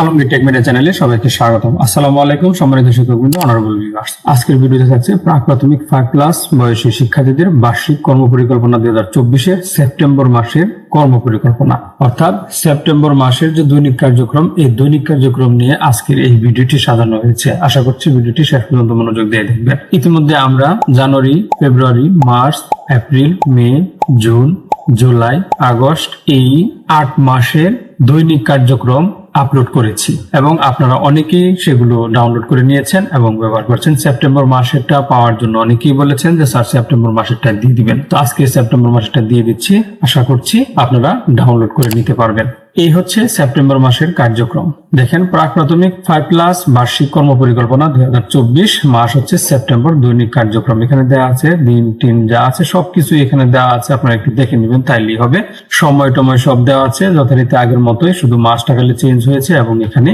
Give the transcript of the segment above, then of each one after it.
Alamgir take media চ্যানেলে সবাইকে স্বাগতম। আসসালামু আলাইকুম, সম্মানিত শিক্ষকবৃন্দ অনারেবল ভিউয়ার্স আজকের ভিডিওতে থাকছে প্রাক প্রাথমিক ফাইভ ক্লাস বয়সী শিক্ষার্থীদের বার্ষিক কর্মপরিকল্পনা দুই হাজার চব্বিশের সেপ্টেম্বর মাসের কর্মপরিকল্পনা। অর্থাৎ সেপ্টেম্বর মাসের যে দৈনিক কার্যক্রম, এই দৈনিক কার্যক্রম নিয়ে আজকের এই ভিডিওটি সাজানো হয়েছে। আশা করছি ভিডিওটি শেষ পর্যন্ত মনোযোগ দিয়ে দেখবেন। ইতিমধ্যে আমরা জানুয়ারি, ফেব্রুয়ারি, মার্চ, এপ্রিল, মে, জুন, জুলাই, আগস্ট এই আট মাসের দৈনিক কার্যক্রম আপলোড করেছি এবং আপনারা অনেকেই সেগুলো ডাউনলোড করে নিয়েছেন এবং ব্যবহার করছেন। সেপ্টেম্বর মাসেরটা পাওয়ার জন্য অনেকেই বলেছেন যে, স্যার, সেপ্টেম্বর মাসেরটা দিয়ে দিবেন। তো আজকে সেপ্টেম্বর মাসেরটা দিয়ে দিচ্ছি। আশা করছি আপনারা ডাউনলোড করে নিতে পারবেন। এই হচ্ছে সেপ্টেম্বর মাসের কার্যক্রম। দেখেন প্রাক প্রাথমিক ফাইভ প্লাস বার্ষিক কর্মপরিকল্পনা দুই হাজার চব্বিশ, মাস হচ্ছে সেপ্টেম্বর, দৈনিক কার্যক্রম এখানে দেওয়া আছে, দিন টিন যা আছে সবকিছু এখানে দেওয়া আছে, আপনারা একটু দেখে নেবেন, তাইলেই হবে। সময় টময় সব দেওয়া আছে, যথারীতি আগের মতোই শুধু মাসটা খালি চেঞ্জ হয়েছে এবং এখানে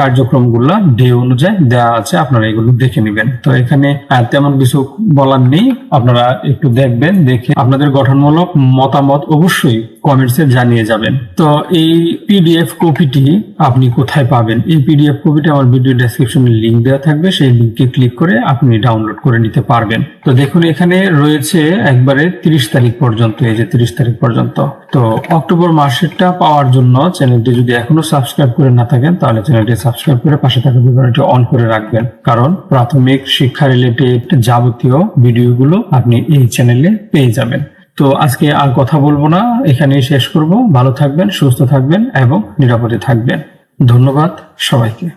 কার্যক্রমগুলা ডে অনুযায়ী দেওয়া আছে, আপনারা এগুলো দেখে নেবেন। তো এখানে তেমন কিছু বলার নেই, আপনারা একটু দেখবেন, দেখে আপনাদের গঠনমূলক মতামত অবশ্যই কমেন্টসে জানিয়ে যাবেন। তো এই পিডিএফ কপিটি আপনি কোথায় পাবেন? এই পিডিএফ কপিটি আমার ভিডিও ডেসক্রিপশনে লিংক দেওয়া থাকবে। সেই লিংকে ক্লিক করে আপনি ডাউনলোড করে নিতে পারবেন। তো দেখুন, এখানে রয়েছে একবারে তিরিশ তারিখ পর্যন্ত, এই যে তিরিশ তারিখ পর্যন্ত। তো অক্টোবর মাসেরটা পাওয়ার জন্য চ্যানেলটি যদি এখনও সাবস্ক্রাইব করে না থাকেন, তাহলে চ্যানেলটি সাবস্ক্রাইব করে পাশে থাকা বিবরণটি অন করে রাখবেন। কারণ প্রাথমিক শিক্ষা রিলেটেড যাবতীয় ভিডিওগুলো আপনি এই চ্যানেলে পেয়ে যাবেন। তো আজকে আর কথা বলব না। এখানেই শেষ করব। ভালো থাকবেন, সুস্থ থাকবেন এবং নিরাপদে থাকবেন। ধন্যবাদ সবাইকে।